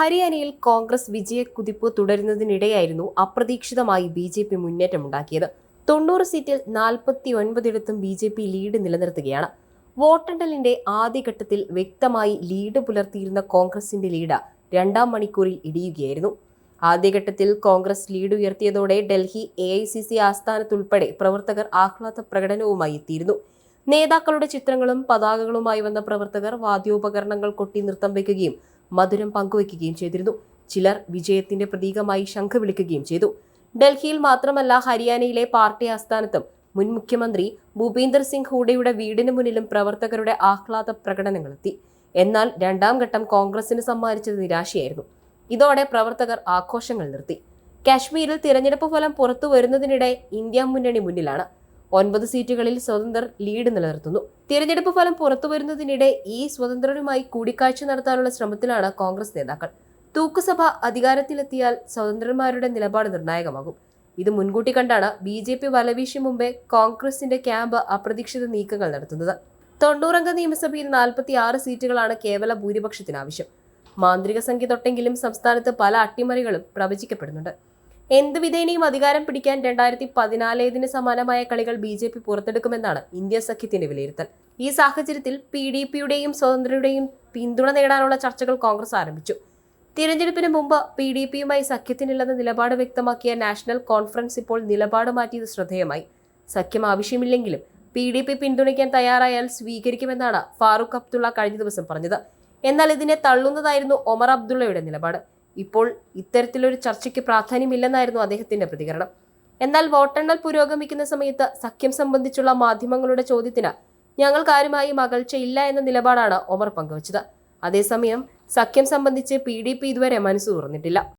ഹരിയാനയിൽ കോൺഗ്രസ് വിജയക്കുതിപ്പ് തുടരുന്നതിനിടെയായിരുന്നു അപ്രതീക്ഷിതമായി B J P മുന്നേറ്റമുണ്ടാക്കിയത്. തൊണ്ണൂറ് സീറ്റിൽ നാൽപ്പത്തി ഒൻപതിടത്തും ബി ജെ പി ലീഡ് നിലനിർത്തുകയാണ്. വോട്ടെണ്ണലിന്റെ ആദ്യഘട്ടത്തിൽ വ്യക്തമായി ലീഡ് പുലർത്തിയിരുന്ന കോൺഗ്രസിന്റെ ലീഡ് രണ്ടാം മണിക്കൂറിൽ ഇടിയുകയായിരുന്നു. ആദ്യഘട്ടത്തിൽ Congress lead ഉയർത്തിയതോടെ Delhi A I C C ആസ്ഥാനത്തുൾപ്പെടെ പ്രവർത്തകർ ആഹ്ലാദ പ്രകടനവുമായി എത്തിയിരുന്നു. നേതാക്കളുടെ ചിത്രങ്ങളും പതാകകളുമായി വന്ന പ്രവർത്തകർ വാദ്യോപകരണങ്ങൾ കൊട്ടി നൃത്തം വയ്ക്കുകയും മധുരം പങ്കുവയ്ക്കുകയും ചെയ്തിരുന്നു. ചിലർ വിജയത്തിന്റെ പ്രതീകമായി ശംഖ് വിളിക്കുകയും ചെയ്തു. ഡൽഹിയിൽ മാത്രമല്ല ഹരിയാനയിലെ പാർട്ടി ആസ്ഥാനത്തും മുൻ മുഖ്യമന്ത്രി ഭൂപീന്ദർ സിംഗ് ഹൂഡയുടെ വീടിന് മുന്നിലും പ്രവർത്തകരുടെ ആഹ്ലാദ പ്രകടനങ്ങളെത്തി. എന്നാൽ രണ്ടാം ഘട്ടം കോൺഗ്രസിന് സമ്മാനിച്ചത് നിരാശയായിരുന്നു. ഇതോടെ പ്രവർത്തകർ ആഘോഷങ്ങൾ നിർത്തി. കാശ്മീരിൽ തിരഞ്ഞെടുപ്പ് ഫലം പുറത്തു വരുന്നതിനിടെ ഇന്ത്യ മുന്നണി മുന്നിലാണ്. ഒൻപത് സീറ്റുകളിൽ സ്വതന്ത്രർ ലീഡ് നിലനിർത്തുന്നു. തിരഞ്ഞെടുപ്പ് ഫലം പുറത്തു വരുന്നതിനിടെ ഈ സ്വതന്ത്രരുമായി കൂടിക്കാഴ്ച നടത്താനുള്ള ശ്രമത്തിലാണ് കോൺഗ്രസ് നേതാക്കൾ. തൂക്കുസഭ അധികാരത്തിലെത്തിയാൽ സ്വതന്ത്രന്മാരുടെ നിലപാട് നിർണായകമാകും. ഇത് മുൻകൂട്ടി കണ്ടാണ് ബി ജെ പി വലവീശി മുമ്പേ കോൺഗ്രസിന്റെ ക്യാമ്പ് അപ്രതീക്ഷിത നീക്കങ്ങൾ നടത്തുന്നത്. തൊണ്ണൂറംഗ നിയമസഭയിൽ നാൽപ്പത്തി ആറ് സീറ്റുകളാണ് കേവല ഭൂരിപക്ഷത്തിന് ആവശ്യം മാന്ത്രിക സംഖ്യ തൊട്ടെങ്കിലും സംസ്ഥാനത്ത് പല അട്ടിമറികളും പ്രവചിക്കപ്പെടുന്നുണ്ട്. എന്ത് വിധേനയും അധികാരം പിടിക്കാൻ രണ്ടായിരത്തി പതിനാലേതിന് സമാനമായ കളികൾ ബി ജെ പി പുറത്തെടുക്കുമെന്നാണ് ഇന്ത്യ സഖ്യത്തിന്റെ വിലയിരുത്തൽ. ഈ സാഹചര്യത്തിൽ പി ഡി പിയുടെയും സ്വതന്ത്രയുടെയും പിന്തുണ നേടാനുള്ള ചർച്ചകൾ കോൺഗ്രസ് ആരംഭിച്ചു. തിരഞ്ഞെടുപ്പിന് മുമ്പ് പി ഡി പിയുമായി സഖ്യത്തിനില്ലെന്ന നിലപാട് വ്യക്തമാക്കിയ നാഷണൽ കോൺഫറൻസ് ഇപ്പോൾ നിലപാട് മാറ്റിയത് ശ്രദ്ധേയമായി. സഖ്യം ആവശ്യമില്ലെങ്കിലും പി ഡി പി പിന്തുണയ്ക്കാൻ തയ്യാറായാൽ സ്വീകരിക്കുമെന്നാണ് ഫാറൂഖ് അബ്ദുള്ള കഴിഞ്ഞ ദിവസം പറഞ്ഞത്. എന്നാൽ ഇതിനെ തള്ളുന്നതായിരുന്നു ഒമർ അബ്ദുള്ളയുടെ നിലപാട്. ഇപ്പോൾ ഇത്തരത്തിലൊരു ചർച്ചയ്ക്ക് പ്രാധാന്യമില്ലെന്നായിരുന്നു അദ്ദേഹത്തിന്റെ പ്രതികരണം. എന്നാൽ വോട്ടെണ്ണൽ പുരോഗമിക്കുന്ന സമയത്ത് സഖ്യം സംബന്ധിച്ചുള്ള മാധ്യമങ്ങളുടെ ചോദ്യത്തിന് ഞങ്ങൾ കാര്യമായി അകൽച്ചയില്ല എന്ന നിലപാടാണ് ഒമർ പങ്കുവച്ചത്. അതേസമയം സഖ്യം സംബന്ധിച്ച് പി ഡി പി ഇതുവരെ മനസ്സ് തുറന്നിട്ടില്ല.